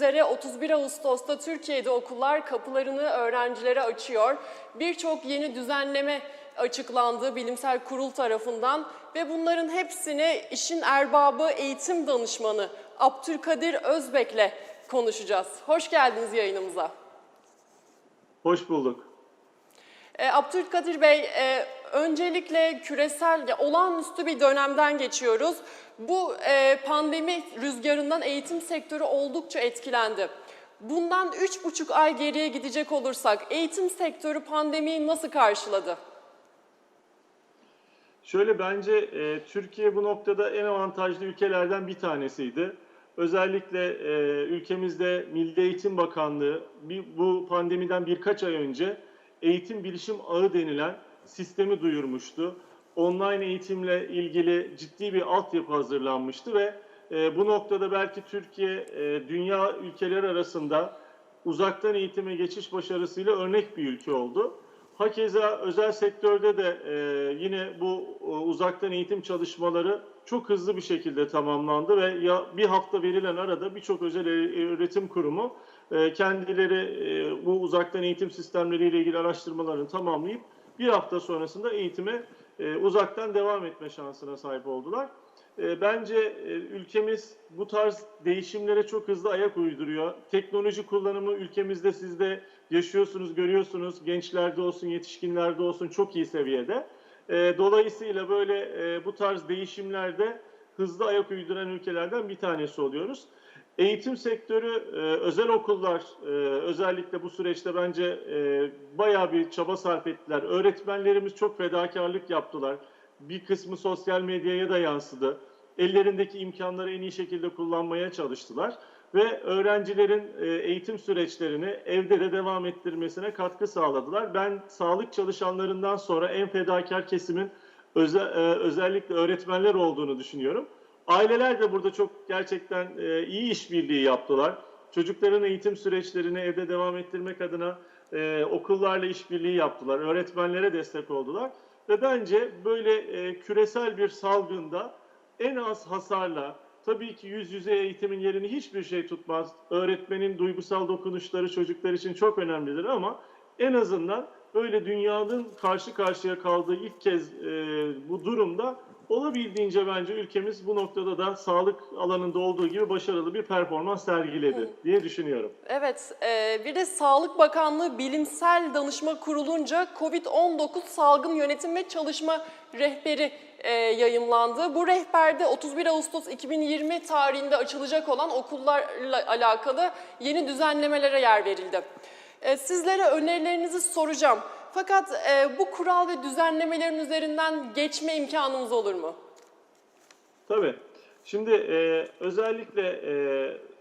Üzere 31 Ağustos'ta Türkiye'de okullar kapılarını öğrencilere açıyor. Birçok yeni düzenleme açıklandı bilimsel kurul tarafından ve bunların hepsini işin erbabı eğitim danışmanı Abdülkadir Özbek'le konuşacağız. Hoş geldiniz yayınımıza. Hoş bulduk. E, Abdülkadir Bey, e, öncelikle küresel, ya, olağanüstü bir dönemden geçiyoruz. Bu e, pandemi rüzgarından eğitim sektörü oldukça etkilendi. Bundan üç buçuk ay geriye gidecek olursak eğitim sektörü pandemiyi nasıl karşıladı? Şöyle bence e, Türkiye bu noktada en avantajlı ülkelerden bir tanesiydi. Özellikle e, ülkemizde Milli Eğitim Bakanlığı bir, bu pandemiden birkaç ay önce eğitim bilişim ağı denilen sistemi duyurmuştu. Online eğitimle ilgili ciddi bir altyapı hazırlanmıştı ve e, bu noktada belki Türkiye e, dünya ülkeleri arasında uzaktan eğitime geçiş başarısıyla örnek bir ülke oldu. Hakeza özel sektörde de e, yine bu e, uzaktan eğitim çalışmaları çok hızlı bir şekilde tamamlandı ve ya bir hafta verilen arada birçok özel e- öğretim kurumu e, kendileri e, bu uzaktan eğitim sistemleriyle ilgili araştırmalarını tamamlayıp bir hafta sonrasında eğitime e, uzaktan devam etme şansına sahip oldular. E, Bence e, ülkemiz bu tarz değişimlere çok hızlı ayak uyduruyor. Teknoloji kullanımı ülkemizde siz de yaşıyorsunuz, görüyorsunuz. Gençlerde olsun, yetişkinlerde olsun çok iyi seviyede. E, Dolayısıyla böyle e, bu tarz değişimlerde hızlı ayak uyduran ülkelerden bir tanesi oluyoruz. Eğitim sektörü, e, özel okullar e, özellikle bu süreçte bence e, bayağı bir çaba sarf ettiler. Öğretmenlerimiz çok fedakarlık yaptılar. Bir kısmı sosyal medyaya da yansıdı. Ellerindeki imkanları en iyi şekilde kullanmaya çalıştılar ve öğrencilerin eğitim süreçlerini evde de devam ettirmesine katkı sağladılar. Ben sağlık çalışanlarından sonra en fedakar kesimin özel, özellikle öğretmenler olduğunu düşünüyorum. Aileler de burada çok gerçekten e, iyi işbirliği yaptılar. Çocukların eğitim süreçlerini evde devam ettirmek adına e, okullarla işbirliği yaptılar. Öğretmenlere destek oldular. Ve bence böyle e, küresel bir salgında en az hasarla, tabii ki yüz yüze eğitimin yerini hiçbir şey tutmaz. Öğretmenin duygusal dokunuşları çocuklar için çok önemlidir ama en azından böyle dünyanın karşı karşıya kaldığı ilk kez e, bu durumda olabildiğince bence ülkemiz bu noktada da sağlık alanında olduğu gibi başarılı bir performans sergiledi diye düşünüyorum. Evet, e, bir de Sağlık Bakanlığı Bilimsel Danışma Kurulunca COVID-19 Salgın Yönetim ve Çalışma Rehberi e, yayımlandı. Bu rehberde 31 Ağustos 2020 tarihinde açılacak olan okullarla alakalı yeni düzenlemelere yer verildi. E, sizlere önerilerinizi soracağım. Fakat e, bu kural ve düzenlemelerin üzerinden geçme imkanımız olur mu? Tabii. Şimdi e, özellikle e,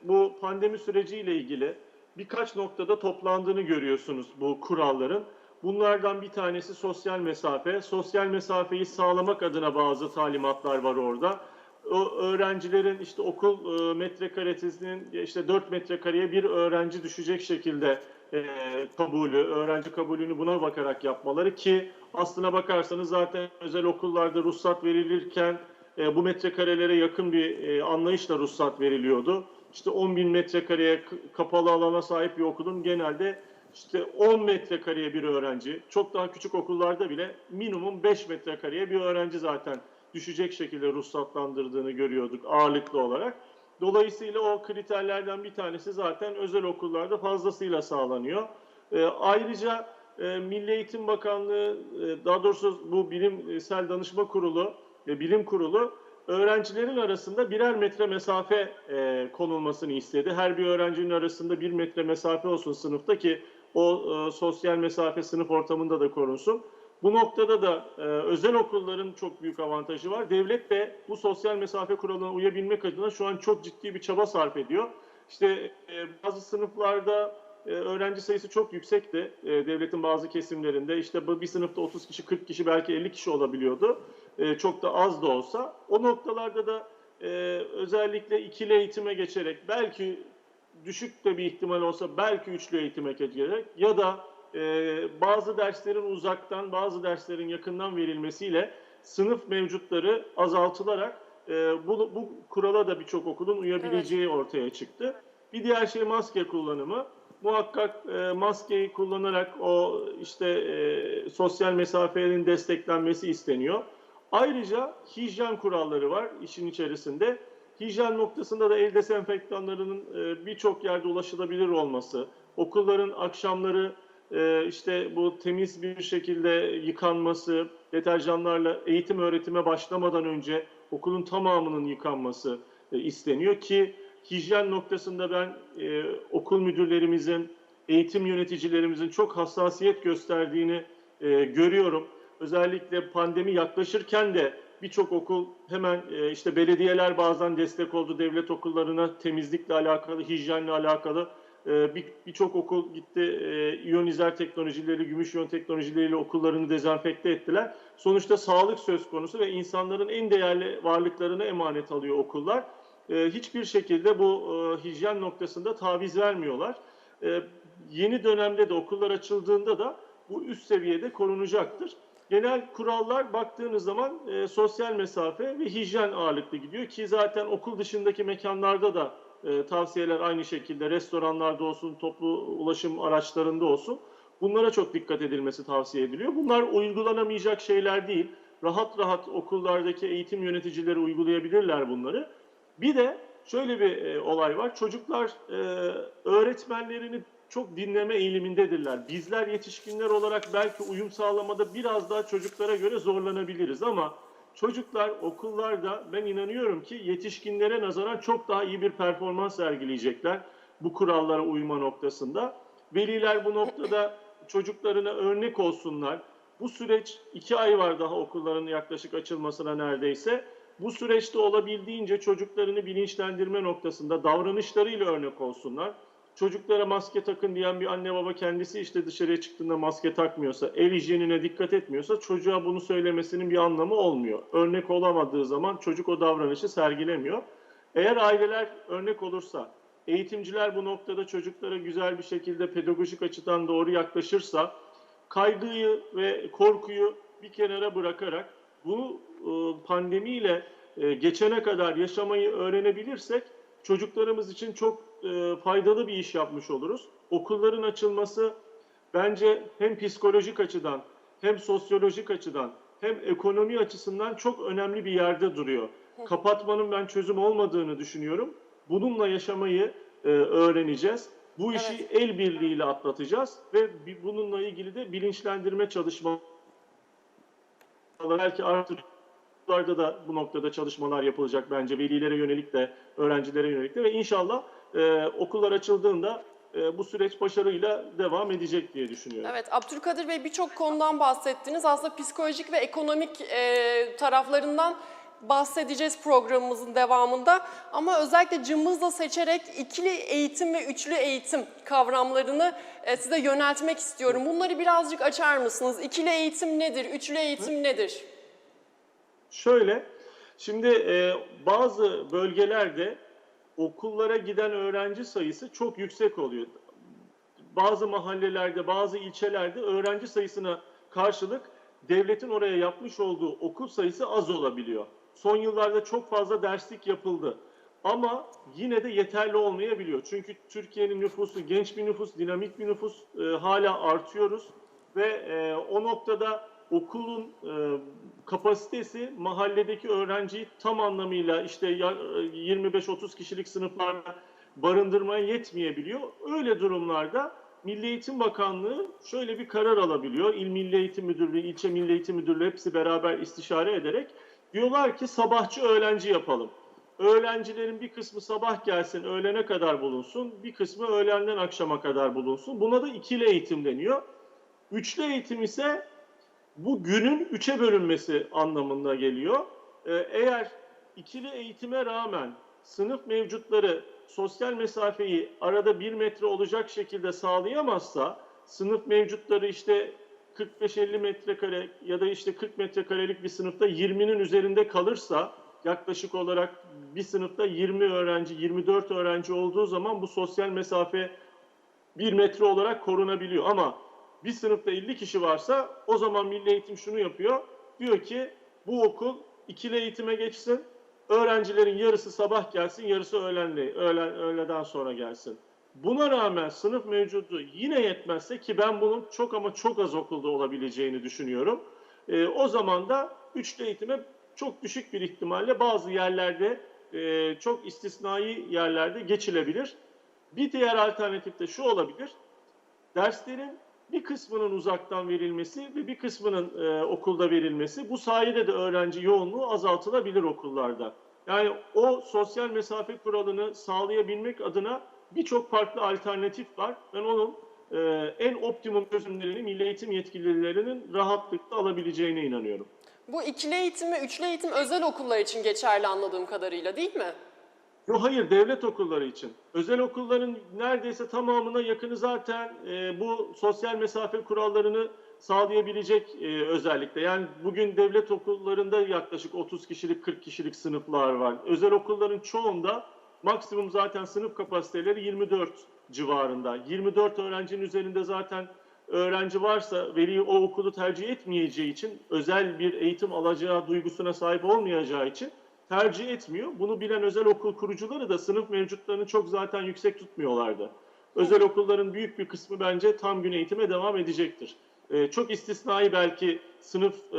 bu pandemi süreciyle ilgili birkaç noktada toplandığını görüyorsunuz bu kuralların. Bunlardan bir tanesi sosyal mesafe. Sosyal mesafeyi sağlamak adına bazı talimatlar var orada. O öğrencilerin işte okul e, metrekaresinin işte 4 metrekareye bir öğrenci düşecek şekilde e, kabulü, öğrenci kabulünü buna bakarak yapmaları ki aslına bakarsanız zaten özel okullarda ruhsat verilirken e, bu metrekarelere yakın bir e, anlayışla ruhsat veriliyordu. İşte 10 bin metrekareye kapalı alana sahip bir okulun genelde işte 10 metrekareye bir öğrenci, çok daha küçük okullarda bile minimum 5 metrekareye bir öğrenci zaten düşecek şekilde ruhsatlandırdığını görüyorduk ağırlıklı olarak. Dolayısıyla o kriterlerden bir tanesi zaten özel okullarda fazlasıyla sağlanıyor. E, ayrıca e, Milli Eğitim Bakanlığı, e, daha doğrusu bu Bilimsel Danışma Kurulu ve Bilim Kurulu öğrencilerin arasında birer metre mesafe e, konulmasını istedi. Her bir öğrencinin arasında bir metre mesafe olsun sınıfta ki o e, sosyal mesafe sınıf ortamında da korunsun. Bu noktada da e, özel okulların çok büyük avantajı var. Devlet de bu sosyal mesafe kuralına uyabilmek adına şu an çok ciddi bir çaba sarf ediyor. İşte e, bazı sınıflarda e, öğrenci sayısı çok yüksekti. E, devletin bazı kesimlerinde işte bir sınıfta 30 kişi, 40 kişi, belki 50 kişi olabiliyordu. E, çok da az da olsa. O noktalarda da e, özellikle ikili eğitime geçerek belki düşük de bir ihtimal olsa belki üçlü eğitime geçerek ya da bazı derslerin uzaktan, bazı derslerin yakından verilmesiyle sınıf mevcutları azaltılarak e, bu, bu kurala da birçok okulun uyabileceği ortaya çıktı. Bir diğer şey maske kullanımı. Muhakkak e, maskeyi kullanarak o işte e, sosyal mesafenin desteklenmesi isteniyor. Ayrıca hijyen kuralları var işin içerisinde. Hijyen noktasında da el dezenfektanlarının e, birçok yerde ulaşılabilir olması, okulların akşamları e, işte bu temiz bir şekilde yıkanması, deterjanlarla eğitim öğretime başlamadan önce okulun tamamının yıkanması e, isteniyor ki hijyen noktasında ben e, okul müdürlerimizin, eğitim yöneticilerimizin çok hassasiyet gösterdiğini e, görüyorum. Özellikle pandemi yaklaşırken de birçok okul hemen işte belediyeler bazen destek oldu devlet okullarına temizlikle alakalı, hijyenle alakalı. E, bir- Birçok okul gitti e, iyonizer teknolojileri, gümüş iyon teknolojileriyle okullarını dezenfekte ettiler. Sonuçta sağlık söz konusu ve insanların en değerli varlıklarına emanet alıyor okullar. E, hiçbir şekilde bu e, hijyen noktasında taviz vermiyorlar. E, yeni dönemde de okullar açıldığında da bu üst seviyede korunacaktır. Genel kurallar baktığınız zaman e, sosyal mesafe ve hijyen ağırlıklı gidiyor ki zaten okul dışındaki mekanlarda da e, tavsiyeler aynı şekilde restoranlarda olsun, toplu ulaşım araçlarında olsun. Bunlara çok dikkat edilmesi tavsiye ediliyor. Bunlar uygulanamayacak şeyler değil. Rahat rahat okullardaki eğitim yöneticileri uygulayabilirler bunları. Bir de şöyle bir e, olay var. Çocuklar e, öğretmenlerini çok dinleme eğilimindedirler. Bizler yetişkinler olarak belki uyum sağlamada biraz daha çocuklara göre zorlanabiliriz ama çocuklar okullarda ben inanıyorum ki yetişkinlere nazaran çok daha iyi bir performans sergileyecekler bu kurallara uyma noktasında. Veliler bu noktada çocuklarına örnek olsunlar. Bu süreç iki ay var daha okulların yaklaşık açılmasına neredeyse. Bu süreçte olabildiğince çocuklarını bilinçlendirme noktasında davranışlarıyla örnek olsunlar. Çocuklara maske takın diyen bir anne baba kendisi işte dışarıya çıktığında maske takmıyorsa, el hijyenine dikkat etmiyorsa çocuğa bunu söylemesinin bir anlamı olmuyor. Örnek olamadığı zaman çocuk o davranışı sergilemiyor. Eğer aileler örnek olursa, eğitimciler bu noktada çocuklara güzel bir şekilde pedagojik açıdan doğru yaklaşırsa, kaygıyı ve korkuyu bir kenara bırakarak bunu e, pandemiyle geçene kadar yaşamayı öğrenebilirsek çocuklarımız için çok e, faydalı bir iş yapmış oluruz. Okulların açılması bence hem psikolojik açıdan hem sosyolojik açıdan hem ekonomi açısından çok önemli bir yerde duruyor. Kapatmanın ben çözüm olmadığını düşünüyorum. Bununla yaşamayı e, öğreneceğiz. Bu işi el birliğiyle atlatacağız ve bununla ilgili de bilinçlendirme çalışmaları belki artık okullarda da bu noktada çalışmalar yapılacak bence velilere yönelik de öğrencilere yönelik de ve inşallah e, okullar açıldığında e, bu süreç başarıyla devam edecek diye düşünüyorum. Evet, Abdülkadir Bey birçok konudan bahsettiniz. Aslında psikolojik ve ekonomik e, taraflarından bahsedeceğiz programımızın devamında. Ama özellikle cımbızla seçerek ikili eğitim ve üçlü eğitim kavramlarını e, size yöneltmek istiyorum. Bunları birazcık açar mısınız? İkili eğitim nedir? Üçlü eğitim nedir? Şöyle, şimdi e, bazı bölgelerde okullara giden öğrenci sayısı çok yüksek oluyor. Bazı mahallelerde, bazı ilçelerde öğrenci sayısına karşılık devletin oraya yapmış olduğu okul sayısı az olabiliyor. Son yıllarda çok fazla derslik yapıldı. Ama yine de yeterli olmayabiliyor. Çünkü Türkiye'nin nüfusu genç bir nüfus, dinamik bir nüfus e, hala artıyoruz ve e, o noktada okulun e, kapasitesi mahalledeki öğrenciyi tam anlamıyla işte ya- e, 25-30 kişilik sınıflarda barındırmaya yetmeyebiliyor. Öyle durumlarda Milli Eğitim Bakanlığı şöyle bir karar alabiliyor. İl Milli Eğitim Müdürlüğü, ilçe Milli Eğitim Müdürlüğü hepsi beraber istişare ederek diyorlar ki sabahçı öğlenci yapalım. Öğrencilerin bir kısmı sabah gelsin, öğlene kadar bulunsun. Bir kısmı öğlenden akşama kadar bulunsun. Buna da ikili eğitim deniyor. Üçlü eğitim ise bu günün üçe bölünmesi anlamına geliyor. Ee, eğer ikili eğitime rağmen sınıf mevcutları sosyal mesafeyi arada bir metre olacak şekilde sağlayamazsa, sınıf mevcutları işte 45-50 metrekare ya da işte 40 metrekarelik bir sınıfta 20'nin üzerinde kalırsa yaklaşık olarak bir sınıfta 20 öğrenci, 24 öğrenci olduğu zaman bu sosyal mesafe bir metre olarak korunabiliyor. Ama bir sınıfta 50 kişi varsa o zaman Milli Eğitim şunu yapıyor. Diyor ki bu okul ikili eğitime geçsin. öğrencilerin yarısı sabah gelsin, yarısı öğlenle, öğlen, öğleden sonra gelsin. Buna rağmen sınıf mevcudu yine yetmezse ki ben bunun çok ama çok az okulda olabileceğini düşünüyorum. E, o zaman da üçlü eğitime çok düşük bir ihtimalle bazı yerlerde e, çok istisnai yerlerde geçilebilir. Bir diğer alternatif de şu olabilir. Derslerin bir kısmının uzaktan verilmesi ve bir kısmının e, okulda verilmesi bu sayede de öğrenci yoğunluğu azaltılabilir okullarda. Yani o sosyal mesafe kuralını sağlayabilmek adına birçok farklı alternatif var. Ben onun e, en optimum çözümlerini milli eğitim yetkililerinin rahatlıkla alabileceğine inanıyorum. Bu ikili eğitim ve üçlü eğitim özel okullar için geçerli anladığım kadarıyla değil mi? Yo hayır devlet okulları için. Özel okulların neredeyse tamamına yakını zaten e, bu sosyal mesafe kurallarını sağlayabilecek e, özellikle. Yani bugün devlet okullarında yaklaşık 30 kişilik 40 kişilik sınıflar var. Özel okulların çoğunda maksimum zaten sınıf kapasiteleri 24 civarında. 24 öğrencinin üzerinde zaten öğrenci varsa veli o okulu tercih etmeyeceği için özel bir eğitim alacağı duygusuna sahip olmayacağı için tercih etmiyor. Bunu bilen özel okul kurucuları da sınıf mevcutlarını çok zaten yüksek tutmuyorlardı. Özel okulların büyük bir kısmı bence tam gün eğitime devam edecektir. Ee, çok istisnai belki sınıf e,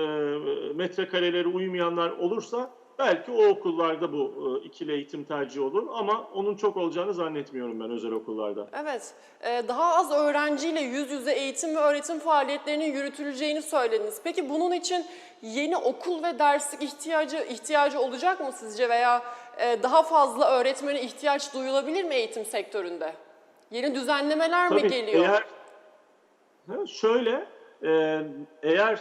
metrekareleri uymayanlar olursa belki o okullarda bu e, ikili eğitim tercih olur ama onun çok olacağını zannetmiyorum ben özel okullarda. Evet, e, daha az öğrenciyle yüz yüze eğitim ve öğretim faaliyetlerinin yürütüleceğini söylediniz. Peki bunun için yeni okul ve derslik ihtiyacı ihtiyacı olacak mı sizce veya e, daha fazla öğretmene ihtiyaç duyulabilir mi eğitim sektöründe? Yeni düzenlemeler mi Tabii, geliyor? Eğer, şöyle, eğer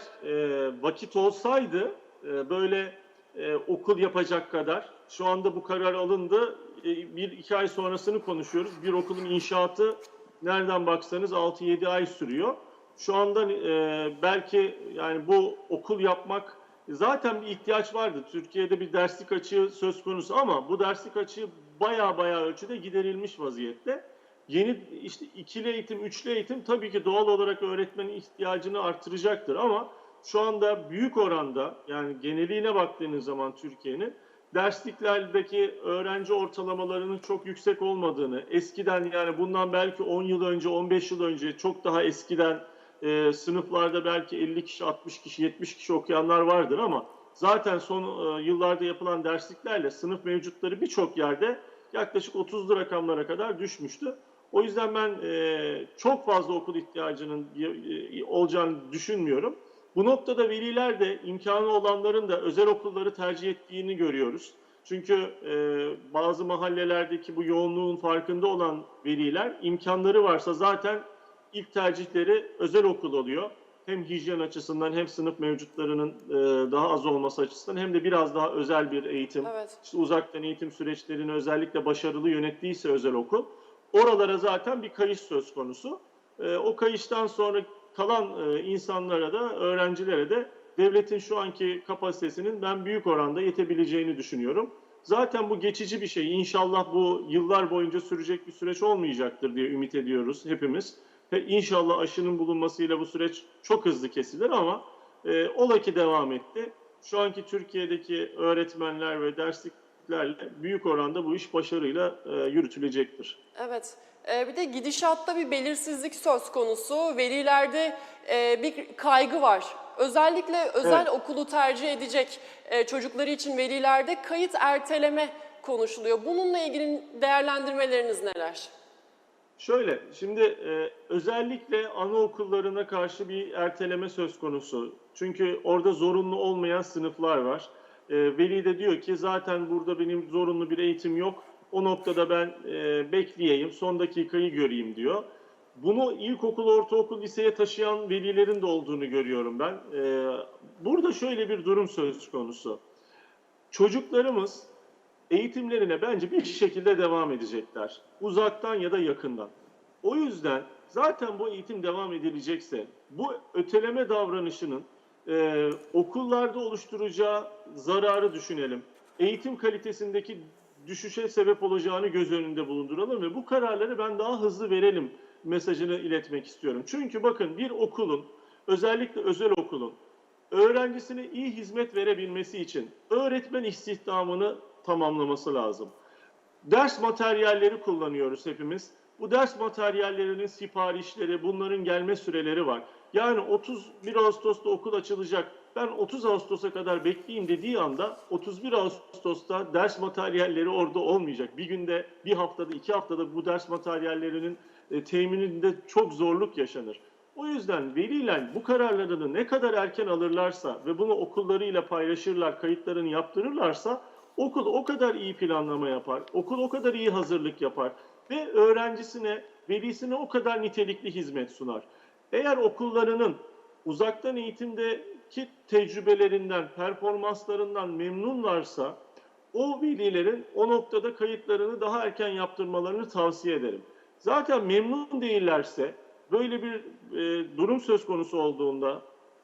vakit olsaydı böyle e, okul yapacak kadar, şu anda bu karar alındı, e, bir iki ay sonrasını konuşuyoruz. Bir okulun inşaatı nereden baksanız 6-7 ay sürüyor. Şu anda e, belki yani bu okul yapmak zaten bir ihtiyaç vardı. Türkiye'de bir derslik açığı söz konusu ama bu derslik açığı baya baya ölçüde giderilmiş vaziyette. Yeni işte ikili eğitim, üçlü eğitim tabii ki doğal olarak öğretmenin ihtiyacını artıracaktır ama şu anda büyük oranda yani geneliğine baktığınız zaman Türkiye'nin dersliklerdeki öğrenci ortalamalarının çok yüksek olmadığını, eskiden yani bundan belki 10 yıl önce, 15 yıl önce çok daha eskiden e, sınıflarda belki 50 kişi, 60 kişi, 70 kişi okuyanlar vardır ama zaten son e, yıllarda yapılan dersliklerle sınıf mevcutları birçok yerde yaklaşık 30'lu rakamlara kadar düşmüştü. O yüzden ben e, çok fazla okul ihtiyacının e, olacağını düşünmüyorum. Bu noktada veliler de imkanı olanların da özel okulları tercih ettiğini görüyoruz. Çünkü e, bazı mahallelerdeki bu yoğunluğun farkında olan veliler imkanları varsa zaten ilk tercihleri özel okul oluyor. Hem hijyen açısından hem sınıf mevcutlarının e, daha az olması açısından hem de biraz daha özel bir eğitim, Evet. işte uzaktan eğitim süreçlerini özellikle başarılı yönettiyse özel okul, oralara zaten bir kayış söz konusu. E, o kayıştan sonra kalan e, insanlara da, öğrencilere de devletin şu anki kapasitesinin ben büyük oranda yetebileceğini düşünüyorum. Zaten bu geçici bir şey. İnşallah bu yıllar boyunca sürecek bir süreç olmayacaktır diye ümit ediyoruz hepimiz. Ve inşallah aşının bulunmasıyla bu süreç çok hızlı kesilir ama e, ola ki devam etti. Şu anki Türkiye'deki öğretmenler ve dersliklerle büyük oranda bu iş başarıyla e, yürütülecektir. Evet. Ee, bir de gidişatta bir belirsizlik söz konusu. Velilerde e, bir kaygı var. Özellikle özel Evet. okulu tercih edecek e, çocukları için velilerde kayıt erteleme konuşuluyor. Bununla ilgili değerlendirmeleriniz neler? Şöyle, şimdi e, özellikle anaokullarına karşı bir erteleme söz konusu. Çünkü orada zorunlu olmayan sınıflar var. E, veli de diyor ki zaten burada benim zorunlu bir eğitim yok. O noktada ben e, bekleyeyim, son dakikayı göreyim diyor. Bunu ilkokul, ortaokul, liseye taşıyan velilerin de olduğunu görüyorum ben. E, burada şöyle bir durum söz konusu. Çocuklarımız eğitimlerine bence bir şekilde devam edecekler. Uzaktan ya da yakından. O yüzden zaten bu eğitim devam edilecekse bu öteleme davranışının e, okullarda oluşturacağı zararı düşünelim. Eğitim kalitesindeki düşüşe sebep olacağını göz önünde bulunduralım ve bu kararları ben daha hızlı verelim mesajını iletmek istiyorum. Çünkü bakın bir okulun özellikle özel okulun öğrencisine iyi hizmet verebilmesi için öğretmen istihdamını tamamlaması lazım. Ders materyalleri kullanıyoruz hepimiz. Bu ders materyallerinin siparişleri, bunların gelme süreleri var. Yani 31 Ağustos'ta okul açılacak. Ben 30 Ağustos'a kadar bekleyeyim dediği anda 31 Ağustos'ta ders materyalleri orada olmayacak. Bir günde, bir haftada, iki haftada bu ders materyallerinin e, temininde çok zorluk yaşanır. O yüzden veliler bu kararlarını ne kadar erken alırlarsa ve bunu okullarıyla paylaşırlar, kayıtlarını yaptırırlarsa okul o kadar iyi planlama yapar, okul o kadar iyi hazırlık yapar ve öğrencisine, velisine o kadar nitelikli hizmet sunar. Eğer okullarının uzaktan eğitimdeki tecrübelerinden, performanslarından memnunlarsa o velilerin o noktada kayıtlarını daha erken yaptırmalarını tavsiye ederim. Zaten memnun değillerse böyle bir e, durum söz konusu olduğunda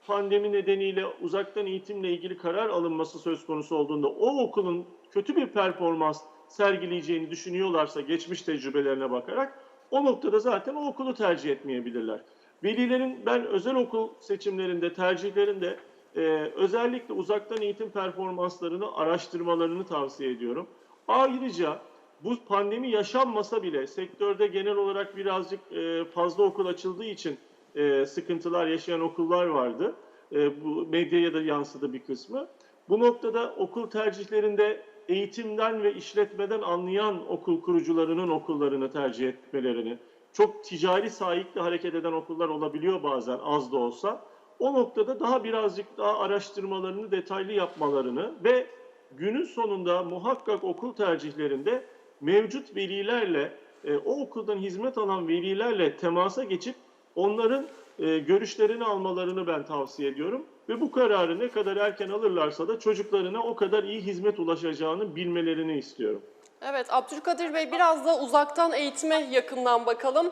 pandemi nedeniyle uzaktan eğitimle ilgili karar alınması söz konusu olduğunda o okulun kötü bir performans sergileyeceğini düşünüyorlarsa geçmiş tecrübelerine bakarak o noktada zaten o okulu tercih etmeyebilirler. Velilerin ben özel okul seçimlerinde, tercihlerinde e, özellikle uzaktan eğitim performanslarını araştırmalarını tavsiye ediyorum. Ayrıca bu pandemi yaşanmasa bile sektörde genel olarak birazcık e, fazla okul açıldığı için e, sıkıntılar yaşayan okullar vardı. E, bu medyaya da yansıdı bir kısmı. Bu noktada okul tercihlerinde eğitimden ve işletmeden anlayan okul kurucularının okullarını tercih etmelerini, çok ticari sahipli hareket eden okullar olabiliyor bazen az da olsa. O noktada daha birazcık daha araştırmalarını detaylı yapmalarını ve günün sonunda muhakkak okul tercihlerinde mevcut velilerle, e, o okuldan hizmet alan velilerle temasa geçip onların e, görüşlerini almalarını ben tavsiye ediyorum. Ve bu kararı ne kadar erken alırlarsa da çocuklarına o kadar iyi hizmet ulaşacağını bilmelerini istiyorum. Evet Abdülkadir Bey biraz da uzaktan eğitime yakından bakalım.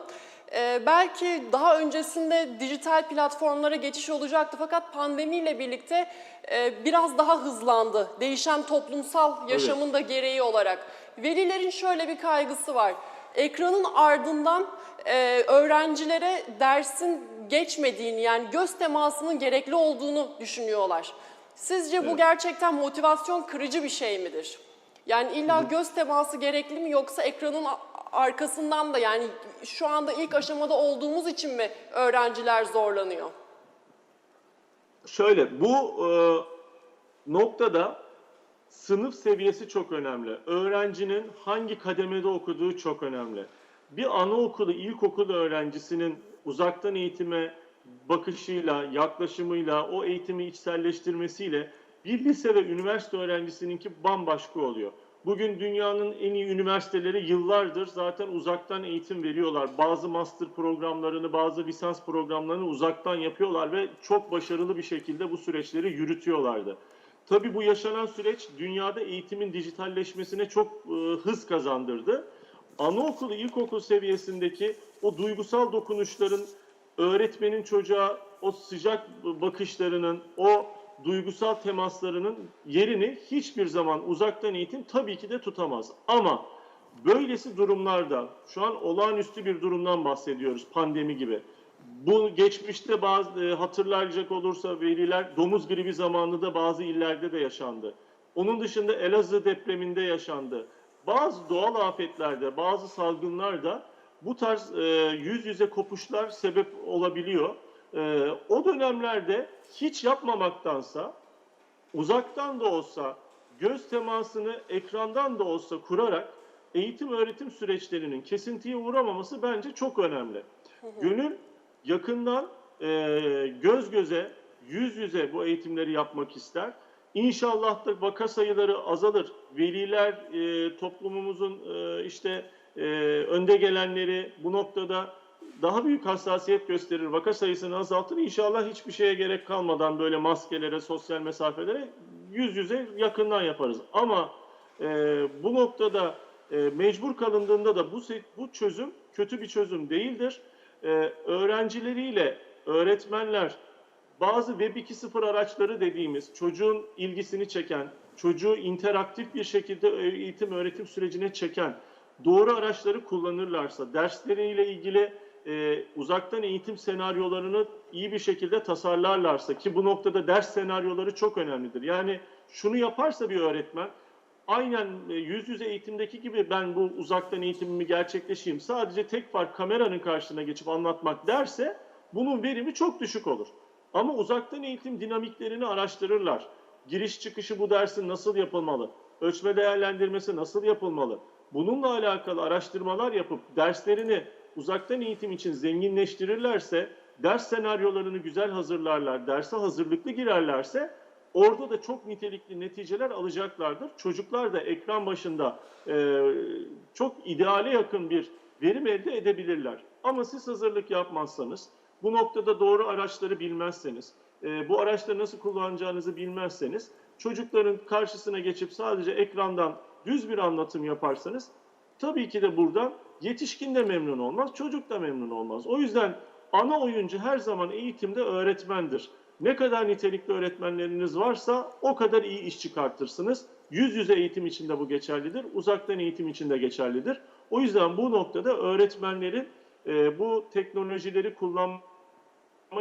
Ee, belki daha öncesinde dijital platformlara geçiş olacaktı fakat pandemiyle birlikte e, biraz daha hızlandı. Değişen toplumsal yaşamın da gereği olarak. Velilerin şöyle bir kaygısı var. Ekranın ardından e, öğrencilere dersin geçmediğini yani göz temasının gerekli olduğunu düşünüyorlar. Sizce bu Evet. gerçekten motivasyon kırıcı bir şey midir? Yani illa göz teması gerekli mi yoksa ekranın arkasından da yani şu anda ilk aşamada olduğumuz için mi öğrenciler zorlanıyor? Şöyle bu e, noktada sınıf seviyesi çok önemli. Öğrencinin hangi kademede okuduğu çok önemli. Bir anaokulu, ilkokul öğrencisinin uzaktan eğitime bakışıyla, yaklaşımıyla, o eğitimi içselleştirmesiyle bir lise ve üniversite öğrencisininki bambaşka oluyor. Bugün dünyanın en iyi üniversiteleri yıllardır zaten uzaktan eğitim veriyorlar. Bazı master programlarını, bazı lisans programlarını uzaktan yapıyorlar ve çok başarılı bir şekilde bu süreçleri yürütüyorlardı. Tabii bu yaşanan süreç dünyada eğitimin dijitalleşmesine çok e, hız kazandırdı. Anaokulu, ilkokul seviyesindeki o duygusal dokunuşların öğretmenin çocuğa o sıcak bakışlarının, o duygusal temaslarının yerini hiçbir zaman uzaktan eğitim tabii ki de tutamaz. Ama böylesi durumlarda, şu an olağanüstü bir durumdan bahsediyoruz pandemi gibi. Bu geçmişte bazı e, hatırlayacak olursa veliler domuz gribi zamanında bazı illerde de yaşandı. Onun dışında Elazığ depreminde yaşandı. Bazı doğal afetlerde, bazı salgınlarda bu tarz e, yüz yüze kopuşlar sebep olabiliyor. E, o dönemlerde hiç yapmamaktansa uzaktan da olsa göz temasını ekrandan da olsa kurarak eğitim öğretim süreçlerinin kesintiye uğramaması bence çok önemli. Gönül yakından e, göz göze, yüz yüze bu eğitimleri yapmak ister. İnşallah da vaka sayıları azalır. Veliler, e, toplumumuzun e, işte e, önde gelenleri bu noktada daha büyük hassasiyet gösterir, vaka sayısını azaltır. İnşallah hiçbir şeye gerek kalmadan böyle maskelere, sosyal mesafelere yüz yüze yakından yaparız. Ama e, bu noktada e, mecbur kalındığında da bu bu çözüm kötü bir çözüm değildir. E, öğrencileriyle öğretmenler bazı Web 2.0 araçları dediğimiz çocuğun ilgisini çeken, çocuğu interaktif bir şekilde eğitim öğretim sürecine çeken doğru araçları kullanırlarsa, dersleriyle ilgili e, uzaktan eğitim senaryolarını iyi bir şekilde tasarlarlarsa ki bu noktada ders senaryoları çok önemlidir. Yani şunu yaparsa bir öğretmen aynen e, yüz yüze eğitimdeki gibi ben bu uzaktan eğitimimi gerçekleşeyim sadece tek fark kameranın karşısına geçip anlatmak derse bunun verimi çok düşük olur. Ama uzaktan eğitim dinamiklerini araştırırlar. Giriş çıkışı bu dersin nasıl yapılmalı? Ölçme değerlendirmesi nasıl yapılmalı? Bununla alakalı araştırmalar yapıp derslerini uzaktan eğitim için zenginleştirirlerse, ders senaryolarını güzel hazırlarlar, derse hazırlıklı girerlerse orada da çok nitelikli neticeler alacaklardır. Çocuklar da ekran başında e, çok ideale yakın bir verim elde edebilirler. Ama siz hazırlık yapmazsanız, bu noktada doğru araçları bilmezseniz, e, bu araçları nasıl kullanacağınızı bilmezseniz, çocukların karşısına geçip sadece ekrandan düz bir anlatım yaparsanız, tabii ki de buradan yetişkin de memnun olmaz, çocuk da memnun olmaz. O yüzden ana oyuncu her zaman eğitimde öğretmendir. Ne kadar nitelikli öğretmenleriniz varsa o kadar iyi iş çıkartırsınız. Yüz yüze eğitim için de bu geçerlidir, uzaktan eğitim için de geçerlidir. O yüzden bu noktada öğretmenlerin e, bu teknolojileri kullanmak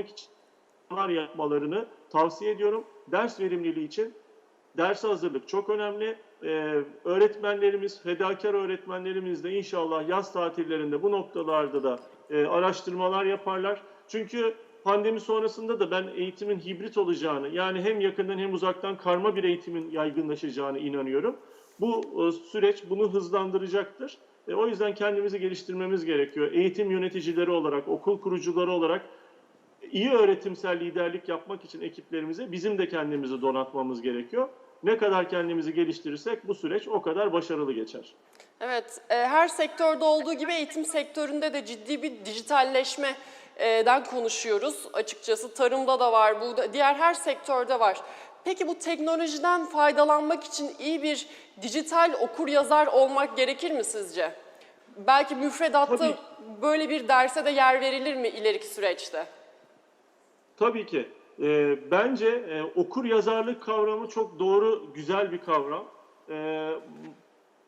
için yapmalarını tavsiye ediyorum. Ders verimliliği için derse hazırlık çok önemli. Ee, öğretmenlerimiz, fedakar öğretmenlerimiz de inşallah yaz tatillerinde bu noktalarda da e, araştırmalar yaparlar. Çünkü pandemi sonrasında da ben eğitimin hibrit olacağını, yani hem yakından hem uzaktan karma bir eğitimin yaygınlaşacağını inanıyorum. Bu e, süreç bunu hızlandıracaktır. E, o yüzden kendimizi geliştirmemiz gerekiyor. Eğitim yöneticileri olarak, okul kurucuları olarak iyi öğretimsel liderlik yapmak için ekiplerimize bizim de kendimizi donatmamız gerekiyor. Ne kadar kendimizi geliştirirsek bu süreç o kadar başarılı geçer. Evet, e, her sektörde olduğu gibi eğitim sektöründe de ciddi bir dijitalleşmeden konuşuyoruz. Açıkçası tarımda da var, bu da, diğer her sektörde var. Peki bu teknolojiden faydalanmak için iyi bir dijital okur yazar olmak gerekir mi sizce? Belki müfredatta Tabii. böyle bir derse de yer verilir mi ileriki süreçte? Tabii ki. Ee, bence e, okur yazarlık kavramı çok doğru, güzel bir kavram. Ee,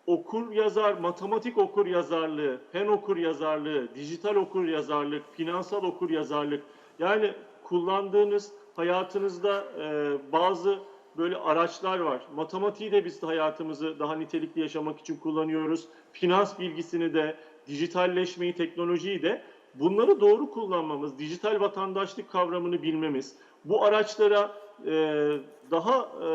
okur yazar, matematik okur yazarlığı, fen okur yazarlığı, dijital okur yazarlık, finansal okur yazarlık. Yani kullandığınız hayatınızda e, bazı böyle araçlar var. Matematiği de biz de hayatımızı daha nitelikli yaşamak için kullanıyoruz. Finans bilgisini de, dijitalleşmeyi, teknolojiyi de bunları doğru kullanmamız, dijital vatandaşlık kavramını bilmemiz, bu araçlara e, daha e,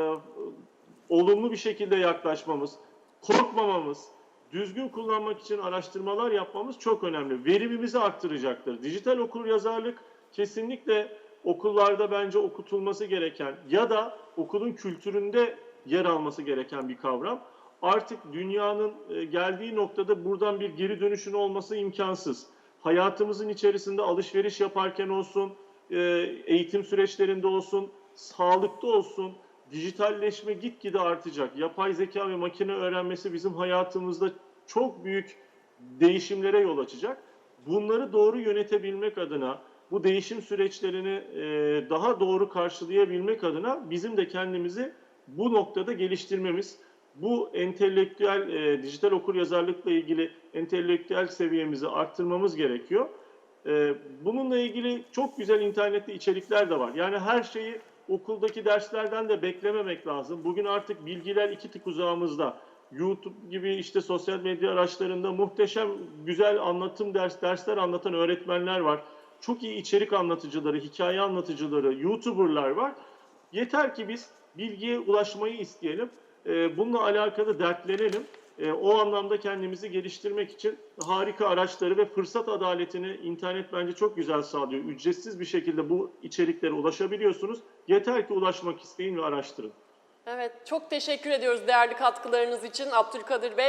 olumlu bir şekilde yaklaşmamız, korkmamamız, düzgün kullanmak için araştırmalar yapmamız çok önemli. Verimimizi arttıracaktır. Dijital okur yazarlık kesinlikle okullarda bence okutulması gereken ya da okulun kültüründe yer alması gereken bir kavram. Artık dünyanın e, geldiği noktada buradan bir geri dönüşün olması imkansız. Hayatımızın içerisinde alışveriş yaparken olsun, e, eğitim süreçlerinde olsun, sağlıkta olsun, dijitalleşme gitgide artacak. Yapay zeka ve makine öğrenmesi bizim hayatımızda çok büyük değişimlere yol açacak. Bunları doğru yönetebilmek adına, bu değişim süreçlerini e, daha doğru karşılayabilmek adına bizim de kendimizi bu noktada geliştirmemiz, bu entelektüel, e, dijital okur yazarlıkla ilgili entelektüel seviyemizi arttırmamız gerekiyor. E, bununla ilgili çok güzel internette içerikler de var. Yani her şeyi okuldaki derslerden de beklememek lazım. Bugün artık bilgiler iki tık uzağımızda. YouTube gibi işte sosyal medya araçlarında muhteşem güzel anlatım ders dersler anlatan öğretmenler var. Çok iyi içerik anlatıcıları, hikaye anlatıcıları, YouTuber'lar var. Yeter ki biz bilgiye ulaşmayı isteyelim. Ee, bununla alakalı dertlenelim. Ee, o anlamda kendimizi geliştirmek için harika araçları ve fırsat adaletini internet bence çok güzel sağlıyor. Ücretsiz bir şekilde bu içeriklere ulaşabiliyorsunuz. Yeter ki ulaşmak isteyin ve araştırın. Evet, çok teşekkür ediyoruz değerli katkılarınız için Abdülkadir Bey.